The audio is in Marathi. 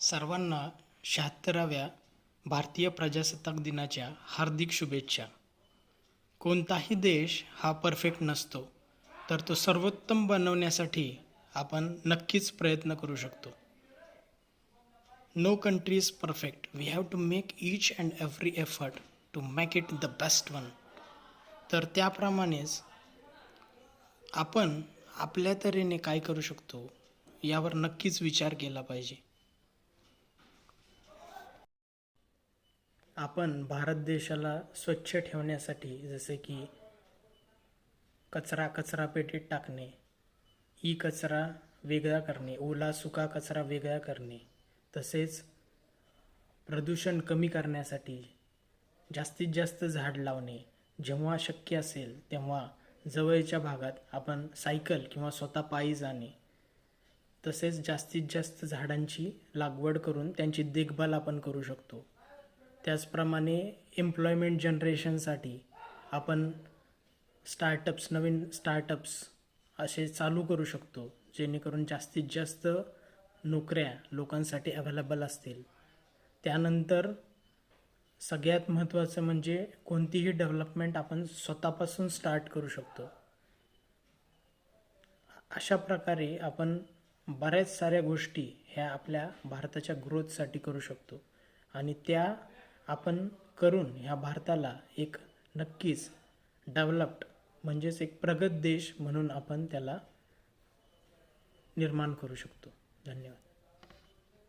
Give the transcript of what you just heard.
सर्वांना शहात्तराव्या भारतीय प्रजासत्ताक दिनाच्या हार्दिक शुभेच्छा. कोणताही देश हा परफेक्ट नसतो तर तो सर्वोत्तम बनवण्यासाठी आपण नक्कीच प्रयत्न करू शकतो. No country is perfect we have to make each and every effort to make it the best one तर त्याप्रमाणेच आपण आपल्या तऱ्हेने काय करू शकतो यावर नक्कीच विचार केला पाहिजे. आपण भारत देशाला स्वच्छ ठेवण्यासाठी जसे की कचरा कचरा पेटीत टाकणे ई कचरा वेगळा करणे ओला सुका कचरा वेगळा करणे तसेच प्रदूषण कमी करण्यासाठी जास्तीत जास्त झाड लावणे. जेव्हा शक्य असेल तेव्हा जवळच्या भागात आपण सायकल किंवा स्वतः पायी जाणे. तसेच जास्तीत जास्त झाडांची लागवड करून त्यांची देखभाल आपण करू शकतो. त्याचप्रमाणे एम्प्लॉयमेंट जनरेशनसाठी आपण स्टार्टअप्स नवीन स्टार्टअप्स असे चालू करू शकतो जेणेकरून जास्तीत जास्त नोकऱ्या लोकांसाठी अवेलेबल असतील. त्यानंतर सगळ्यात महत्त्वाचं म्हणजे कोणतीही डेव्हलपमेंट आपण स्वतःपासून स्टार्ट करू शकतो. अशा प्रकारे आपण बऱ्याच साऱ्या गोष्टी ह्या आपल्या भारताच्या ग्रोथसाठी करू शकतो. आणि त्या आपण करून ह्या भारताला एक नक्कीच डेव्हलप्ड म्हणजेच एक प्रगत देश म्हणून आपण त्याला निर्माण करू शकतो. धन्यवाद.